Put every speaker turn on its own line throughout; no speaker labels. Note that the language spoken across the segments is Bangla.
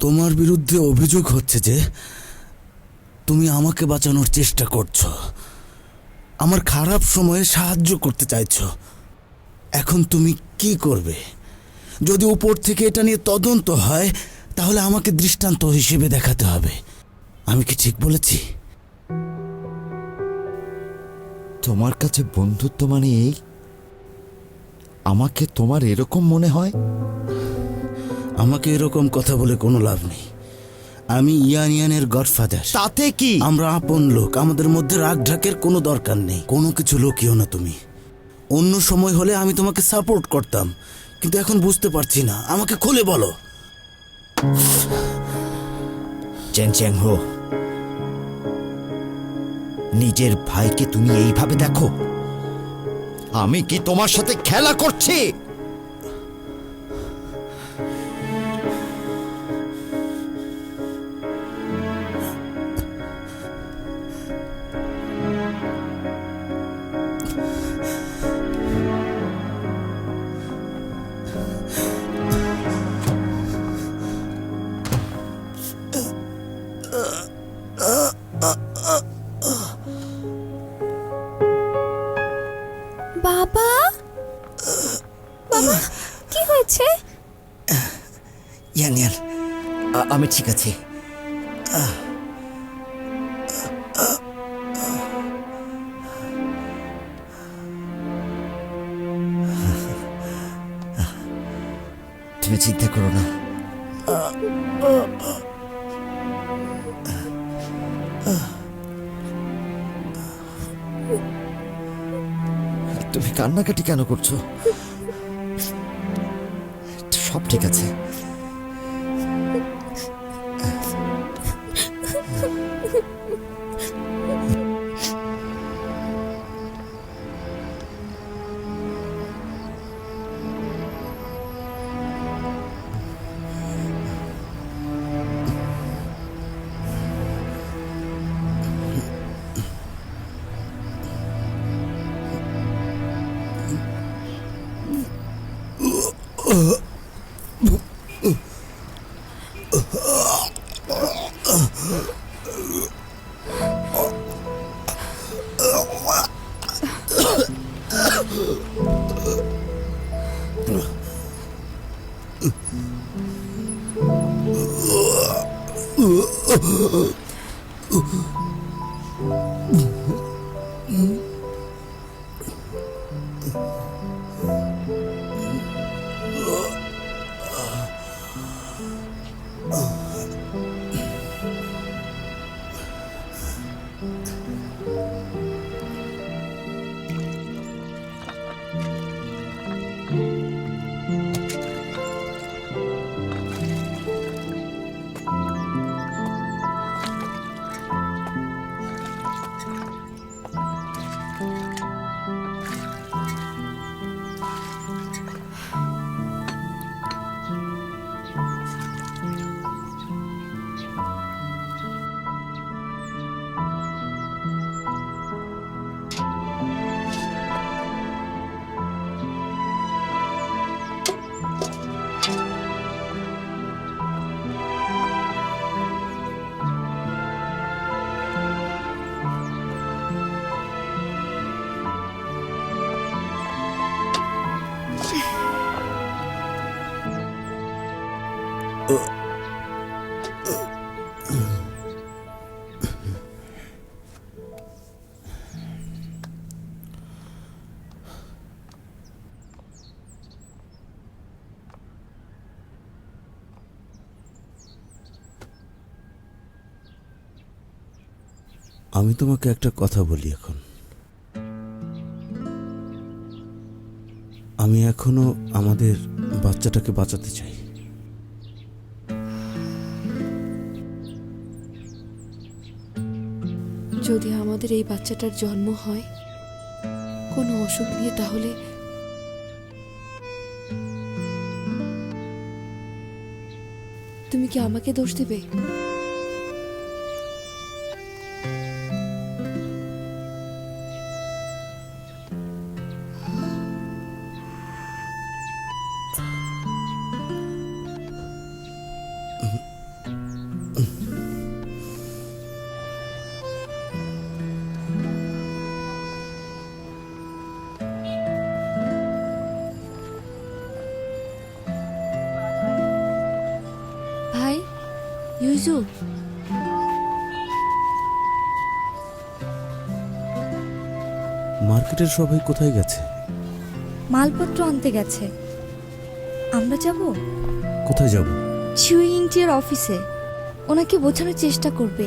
তোমার বিরুদ্ধে অভিযোগ হচ্ছে যে তুমি আমাকে বাঁচানোর চেষ্টা করছ। আমার খারাপ সময়ে সাহায্য করতে চাইছো। এখন তুমি কি করবে? যদি উপর থেকে এটা নিয়ে তদন্ত হয়, তাহলে আমাকে দৃষ্টান্ত হিসেবে দেখাতে হবে। আমি কি ঠিক বলেছি?
তোমার কাছে বন্ধুত্ব মানে এই আমাকে তোমার এরকম মনে হয়?
আমাকে এরকম কথা বলে কোনো লাভ নেই। আমি ইয়ান ইয়ানের গডফাদার।
তাতে কি?
আমরা আপন লোক আমাদের মধ্যে রাগ ঢাকের কোনো দরকার নেই। কোনো কিছু লোকিও না তুমি। অন্য সময় হলে আমি তোমাকে সাপোর্ট করতাম কিন্তু এখন বুঝতে পারছি না। আমাকে খুলে বলো।
চেন চ্যাং হো। নিজের ভাইকে তুমি এইভাবে দেখো? আমি কি তোমার সাথে খেলা করছি?
হয়েছে?
ইয়ান আমি ঠিক আছি। তুমি চিন্তা করো না। তুমি কান্নাকাটি কেন করছ? সব ঠিক আছে। Oh.
আমি তোমাকে একটা কথা বলি এখন। আমি এখনও আমাদের বাচ্চাটাকে বাঁচাতে চাই।
যদি আমাদের এই বাচ্চাটার জন্ম হয়, কোনো অসুখ নিয়ে তাহলে তুমি কি আমাকে দোষ দেবে? ইউসুফ
মার্কেটের সবাই কোথায় গেছে
মালপত্র আনতে গেছে আমরা যাব
কোথায় যাব
ছুই ইন্টিয়ার অফিসে ওনাকে বোঝানোর চেষ্টা করবে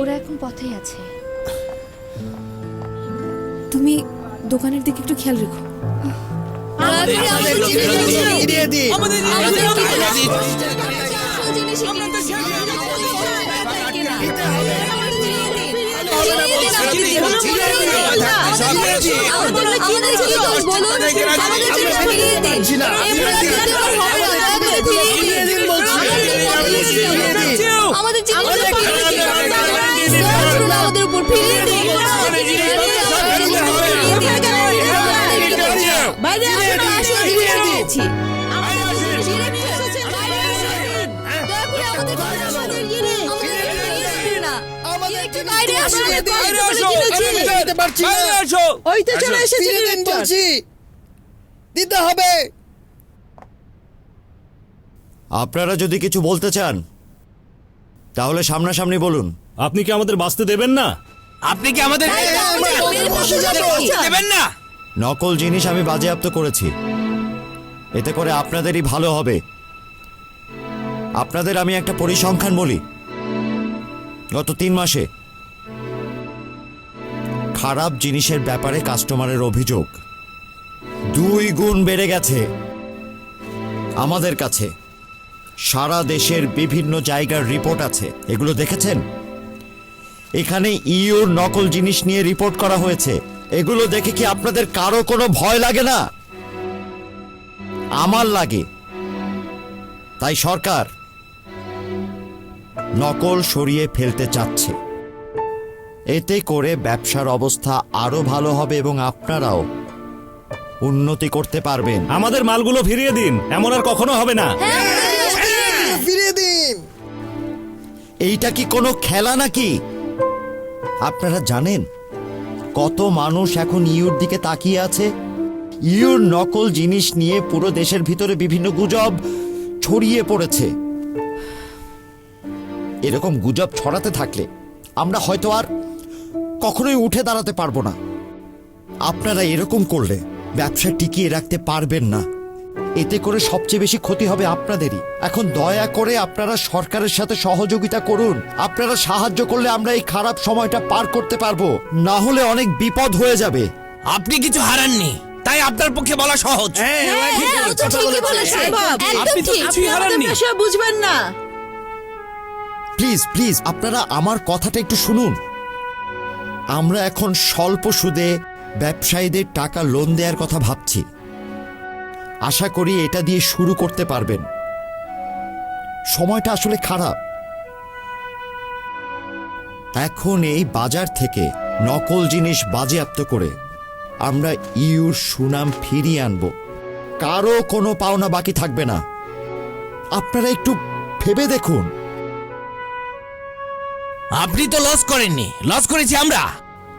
ওরা এখন পথেই আছে
তুমি দোকানের দিকে একটু খেয়াল রেখো
আমাদের আমাদের উপর ফিরিয়ে দিন বাইরে আসো আসো দিয়েছি বাইরে আসো বাইরে আসো
ওই তো চলে এসেছে বলছি দিতে হবে।
আপনারা যদি কিছু বলতে চান তাহলে সামনাসামনি বলুন।
আপনি কি আমাদের বাঁচতে দেবেন না?
আপনি কি আমাদের দেবেন না।
নকল জিনিস আমি বাজেয়াপ্ত করেছি। এতে করে আপনাদেরই ভালো হবে। আপনাদের আমি একটা পরিসংখ্যান বলি। গত তিন মাসে খারাপ জিনিসের ব্যাপারে কাস্টমারের অভিযোগ। দুই গুণ বেড়ে গেছে। আমাদের কাছে সারা দেশের বিভিন্ন জায়গার রিপোর্ট আছে। এগুলো দেখেছেন? এখানে ইউর নকল জিনিস নিয়ে রিপোর্ট করা হয়েছে। এগুলো দেখে কি আপনাদের কারও কোনো ভয় লাগে না? আমার লাগে। তাই সরকার নকল সরিয়ে ফেলতে চাচ্ছে। এতে করে ব্যবসার অবস্থা আরও ভালো হবে এবং আপনারাও উন্নতি করতে পারবেন।
আমাদের মালগুলো ফিরিয়ে দিন এমন আর কখনো হবে না।
ফিরিয়ে দিন।
এইটা কি কোনো খেলা নাকি? আপনারা জানেন কত মানুষ এখন ইউর দিকে তাকিয়ে আছে? ইউর নকল জিনিস নিয়ে পুরো দেশের ভিতরে বিভিন্ন গুজব ছড়িয়ে পড়েছে। এরকম গুজব ছড়াতে থাকলে আমরা হয়তো আর কখনোই উঠে দাঁড়াতে পারব না। আপনারা এরকম করলে ব্যবসা টিকিয়ে রাখতে পারবেন না। এতে করে সবচেয়ে বেশি ক্ষতি হবে আপনাদেরই। এখন দয়া করে আপনারা সরকারের সাথে সহযোগিতা করুন। আপনারা সাহায্য করলে আমরা এই খারাপ সময়টা পার করতে পারব। না হলে অনেক বিপদ হয়ে যাবে।
আপনি কিছু হারাননি। তাই আপনার পক্ষে বলা সহজ।
কিছুই হারাননি।
বুঝবেন না।
প্লিজ প্লিজ আপনারা আমার কথাটা একটু শুনুন। আমরা এখন স্বল্প সুদে ব্যবসায়ীদের টাকা লোন দেওয়ার কথা ভাবছি। আশা করি এটা দিয়ে শুরু করতে পারবেন। সময়টা আসলে খারাপ। এখন এই বাজার থেকে নকল জিনিস বাজেয়াপ্ত করে আমরা ইউর সুনাম ফিরিয়ে আনব। কারও কোনো পাওনা বাকি থাকবে না। আপনারা একটু ভেবে দেখুন।
আপনি তো লস করেননি। লস করেছি আমরা।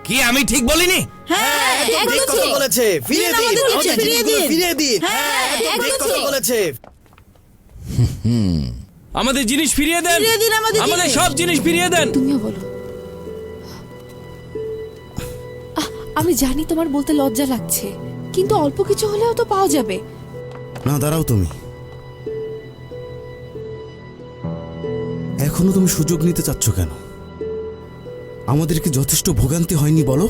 কি আমি ঠিক বলিনি?
হ্যাঁ একদম ঠিক
বলেছে। ফিরিয়ে
দিন,
দিন
আমাদের
আমাদের জিনিসগুলো ফিরিয়ে দিন।
হ্যাঁ একদম ঠিক
বলেছে।
আমাদের জিনিস ফিরিয়ে দেন।
ফিরিয়ে দিন আমাদের
আমাদের সব জিনিস ফিরিয়ে দেন।
তুমিও বলো। আহ, আমি জানি তোমার বলতে লজ্জা লাগছে কিন্তু অল্প কিছু হলেও তো পাওয়া যাবে।
না দাঁড়াও তুমি। এখনও তুমি সুযোগ নিতে চাচ্ছ কেন? আমাদেরকে যথেষ্ট ভোগান্তি হয়নি বলো?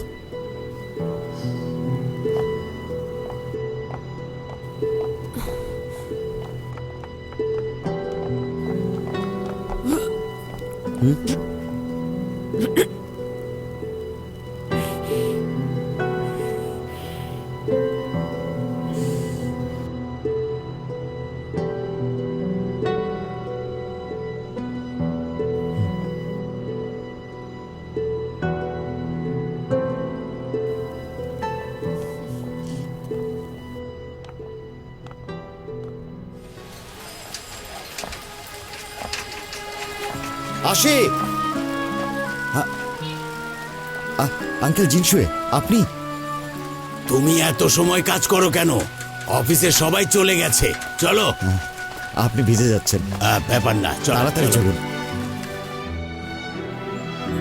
আসে। আঙ্কেল জিনসুয়ে আপনি?
তুমি এত সময় কাজ করো কেন? অফিসে সবাই চলে গেছে। চলো।
আপনি ভিজে যাচ্ছেন।
ব্যাপার না চলো,
তাড়াতাড়ি চলুন।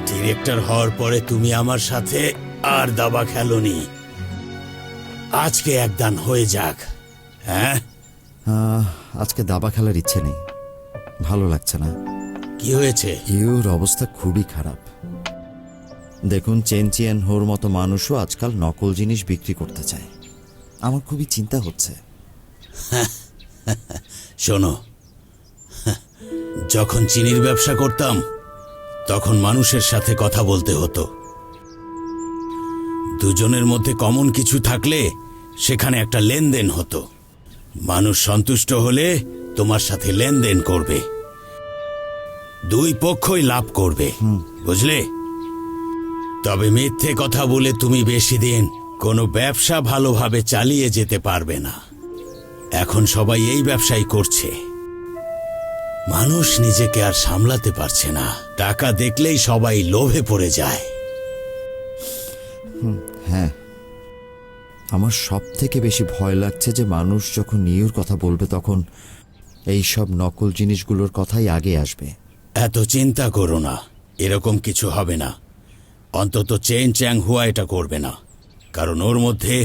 ডিরেক্টর হওয়ার পরে তুমি আমার সাথে আর দাবা খেলোনি। আজকে একদান হয়ে যাক। হ্যাঁ?
আজকে দাবা খেলার ইচ্ছে নেই। ভালো লাগছে না।
কি হয়েছে?
ইউর অবস্থা খুবই খারাপ। দেখুন চেনচিয়ান হোর মতো মানুষও আজকাল নকল জিনিস বিক্রি করতে চায়। আমার খুবই চিন্তা হচ্ছে।
শোনো যখন চিনির ব্যবসা করতাম তখন মানুষের সাথে কথা বলতে হতো। দুজনের মধ্যে কমন কিছু থাকলে সেখানে একটা লেনদেন হতো। মানুষ সন্তুষ্ট হলে তোমার সাথে লেনদেন করবে। দুই পক্ষই লাভ করবে। বুঝলে? তবে মিথ্যে কথা বলে তুমি বেশি দিন কোনো ব্যবসা ভালোভাবে চালিয়ে যেতে পারবে না। এখন সবাই এই ব্যবসাই করছে। মানুষ নিজেকে আর সামলাতে পারছে না। টাকা দেখলেই সবাই লোভে পড়ে যায়।
হ্যাঁ। আমার সব থেকে বেশি ভয় লাগছে যে মানুষ যখন নিউর কথা বলবে তখন এই সব নকল জিনিসগুলোর কথাই আগে আসবে।
এত চিন্তা করো না, এরকম কিছু হবে না। অন্তত চেন চ্যাং হুয়া এটা করবে না, কারণ ওর মধ্যে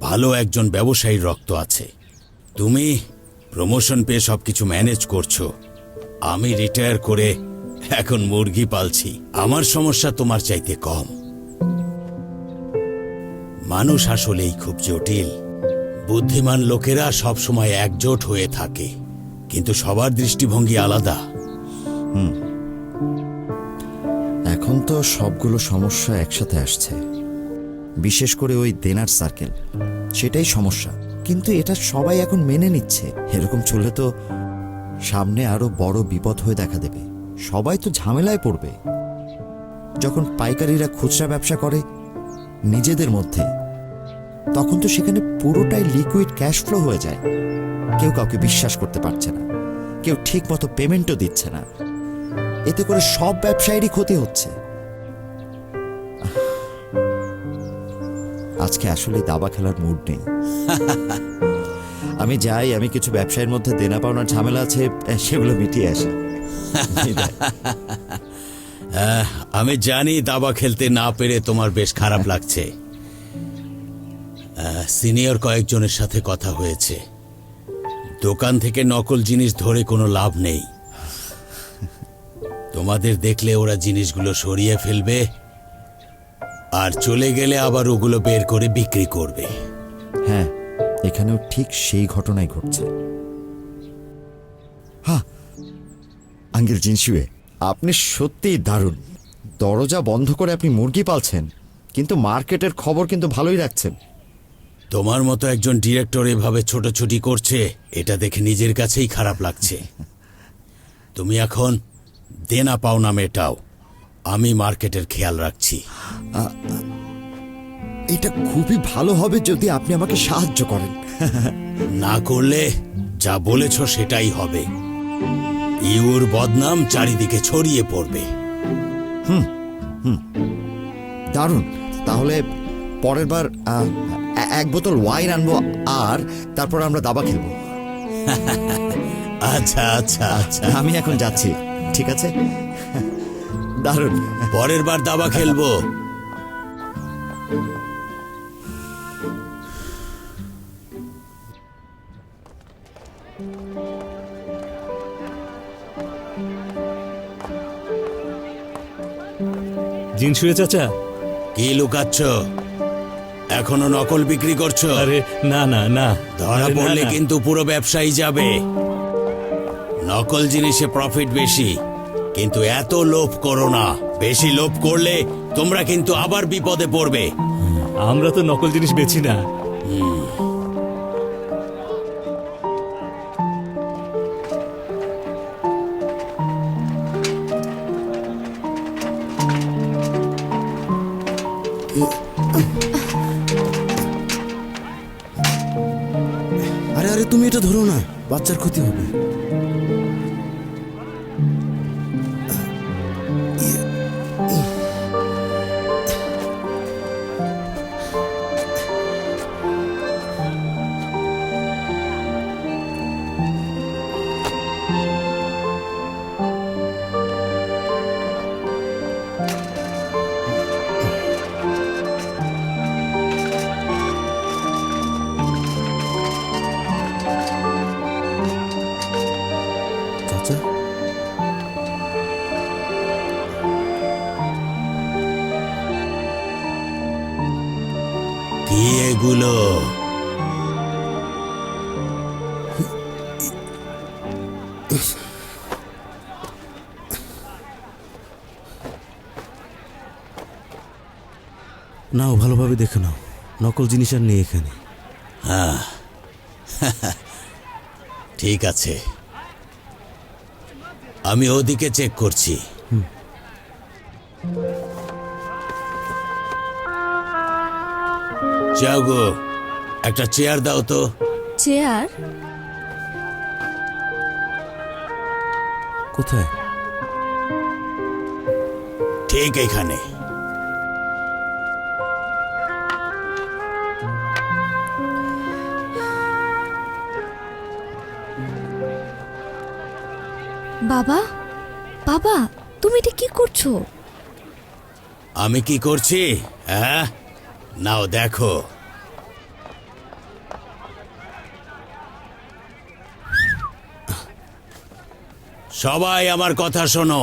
ভালো একজন ব্যবসায়ীর রক্ত আছে। তুমি প্রমোশন পেয়ে সবকিছু ম্যানেজ করছ। আমি রিটায়ার করে এখন মুরগি পালছি। আমার সমস্যা তোমার চাইতে কম। মানুষ আসলেই খুব জটিল। বুদ্ধিমান লোকেরা সবসময় একজোট হয়ে থাকে, কিন্তু সবার দৃষ্টিভঙ্গি আলাদা।
এখন তো সবগুলো সমস্যা একসাথে আসছে। বিশেষ করে ওই দেনার সার্কেল সেটাই সমস্যা। কিন্তু এটা সবাই এখন মেনে নিচ্ছে। এরকম চললে তো সামনে আরও বড় বিপদ হয়ে দেখা দেবে। সবাই তো ঝামেলায় পড়বে। যখন পাইকারিরা খুচরা ব্যবসা করে নিজেদের মধ্যে, তখন তো সেখানে পুরোটাই লিকুইড ক্যাশ ফ্লো হয়ে যায়। কেউ কাউকে বিশ্বাস করতে পারছে না। কেউ ঠিক মতো পেমেন্টও দিচ্ছে না। এতে করে সব ব্যবসায়ীরই ক্ষতি হচ্ছে। আজকে আসলে দাবা খেলার মুড নেই। আমি যাই, আমি কিছু ব্যবসায়ের মধ্যে দেনা পাওনার ঝামেলা আছে সেগুলো মিটিয়ে আসি।
আমি জানি দাবা খেলতে না পেরে তোমার বেশ খারাপ লাগছে। সিনিয়র কয়েকজনের সাথে কথা হয়েছে। দোকান থেকে নকল জিনিস ধরে কোনো লাভ নেই। তোমাদের দেখলে ওরা জিনিসগুলো সরিয়ে ফেলবে আর চলে গেলে আবার ওগুলো বের করে বিক্রি করবে।
হ্যাঁ এখানেও ঠিক সেই ঘটনাই ঘটছে। হ্যাঁ আঙ্গেল জিনসুয়ে আপনি সত্যিই দারুণ। দরজা বন্ধ করে আপনি মুরগি পালছেন কিন্তু মার্কেটের খবর কিন্তু ভালোই রাখছেন।
তোমার মতো একজন ডিরেক্টর এভাবে ছোটাছুটি করছে এটা দেখে নিজের কাছেই খারাপ লাগছে। তুমি এখন দেনা পাওনা মেটাও। আমি মার্কেটের খেয়াল রাখছি।
এটা খুবই ভালো হবে যদি আপনি আমাকে সাহায্য করেন।
না করলে যা বলেছ সেটাই হবে। ইউর বদনাম চারিদিকে ছড়িয়ে পড়বে। হুম হুম।
দারুণ। তাহলে পরের বার এক বোতল ওয়াইন আনব আর তারপর আমরা দাবা খেলব।
আচ্ছা আচ্ছা আচ্ছা।
আমি এখন যাচ্ছি। ঠিক আছে? দারুণ।
পরের বার দাবা খেলব।
জিনসুয়ে চাচা।
কি লুকাচ্ছ? এখনও নকল বিক্রি করছ?
আরে না না না।
ধরা পড়লে কিন্তু পুরো ব্যবসায়ী যাবে। নকল জিনিসে প্রফিট বেশি। কিন্তু এত লোভ করো না। বেশি লোভ করলে তোমরা কিন্তু আবার বিপদে পড়বে।
আমরা তো নকল জিনিস বেছি না।
আরে আরে তুমি এটা ধরো না। বাচ্চার ক্ষতি ভালোভাবে দেখে নাও। নকল জিনিস আর নেই এখানে।
হ্যাঁ ঠিক আছে। আমি ওদিকে চেক করছি। যাও গো একটা চেয়ার দাও তো।
চেয়ার?
কোথায়?
ঠিক এখানে।
বাবা? বাবা, তুমি এটা কি করছ?
আমি কি করছি? হ্যাঁ? নাও, দেখো। সবাই আমার কথা শোনো।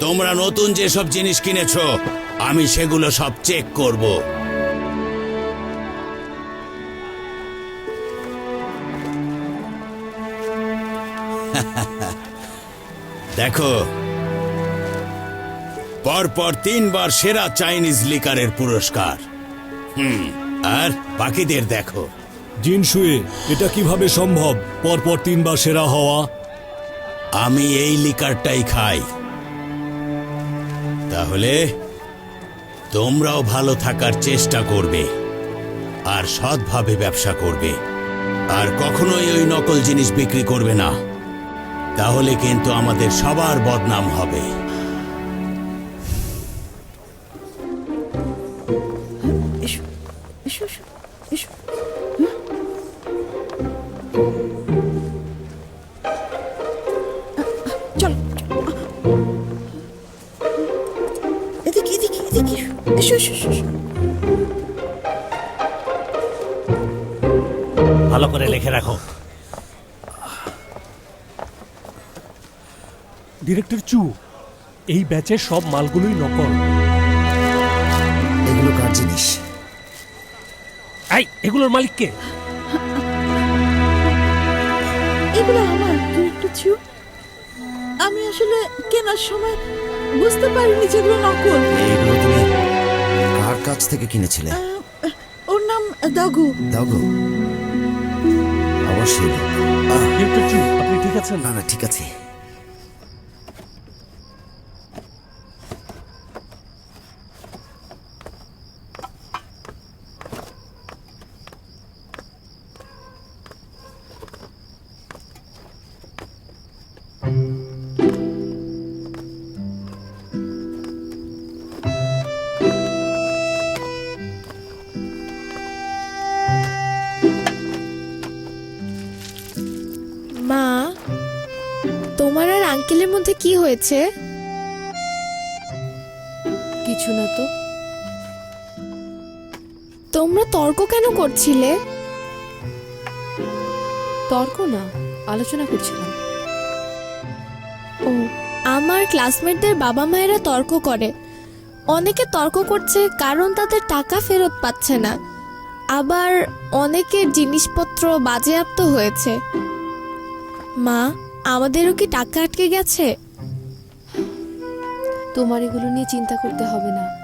তোমরা নতুন যেসব জিনিস কিনেছো, আমি সেগুলো সব চেক করব। দেখো। পরপর তিনবার সেরা চাইনিজ লিকারের পুরস্কার। হুম আর বাকিদের দেখো।
জিনসুয়ে এটা কীভাবে সম্ভব? পরপর তিনবার সেরা হওয়া?
আমি এই লিকারটাই খাই। তাহলে তোমরাও ভালো থাকার চেষ্টা করবে আর সৎভাবে ব্যবসা করবে আর কখনোই ওই নকল জিনিস বিক্রি করবে না। তাহলে কিন্তু আমাদের সবার বদনাম হবে।
ব্যাচের সব মালগুলোই নকল।
এগুলো কার জিনিস?
এই এগুলোর মালিক কে?
এগুলো আমার একটু চিউ আমি আসলে কেনার সময় বুঝতে পারিনি যেগুলো নকল।
এগুলো তুমি কার কাছ থেকে কিনেছিলে?
আহ, ওর নাম দাগু।
দাও গো অবশ্যই
ডিরেক্টর চু আপনি ঠিক আছেন?
না না ঠিক আছে।
আঙ্কেলের মধ্যে কি হয়েছে?
কিছু না তো।
তোমরা তর্ক কেন করছিলে?
তর্ক না আলোচনা করছিলাম।
ও আমার ক্লাসমেটদের বাবা মায়েরা তর্ক করে। অনেকে তর্ক করছে কারণ তাদের টাকা ফেরত পাচ্ছে না। আবার অনেকের জিনিসপত্র বাজেয়াপ্ত হয়েছে। মা আমাদেরও কি টাকা আটকে গেছে?
তোমার এগুলো নিয়ে চিন্তা করতে হবে না।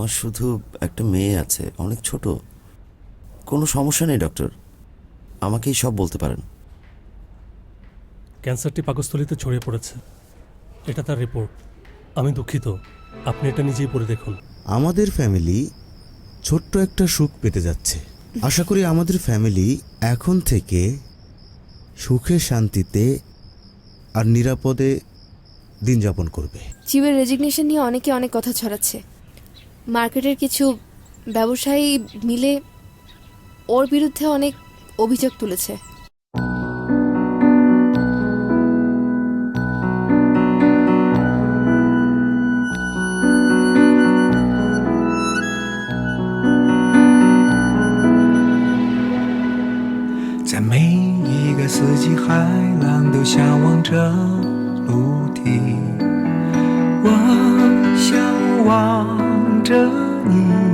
আমার শুধু একটা মেয়ে আছে অনেক ছোট। কোনো সমস্যা নেই ডক্টর। আমাকেই সব বলতে পারেন।
ক্যান্সারটি পাকস্থলিতে ছড়িয়ে পড়েছে। এটা তার রিপোর্ট। আমি দুঃখিত। আপনি এটা নিজেই পড়ে দেখুন।
আমাদের ফ্যামিলি ছোট্ট একটা সুখ পেতে যাচ্ছে। আশা করি আমাদের ফ্যামিলি এখন থেকে সুখে শান্তিতে আর নিরাপদে দিন যাপন করবে।
চিবের রেজিগনেশন নিয়ে অনেকে অনেক কথা ছড়াচ্ছে। মার্কেটের কিছু ব্যবসায়ী মিলে ওর বিরুদ্ধে অনেক অভিযোগ তুলেছে
在每一个四季，海浪都向往着陆 着你，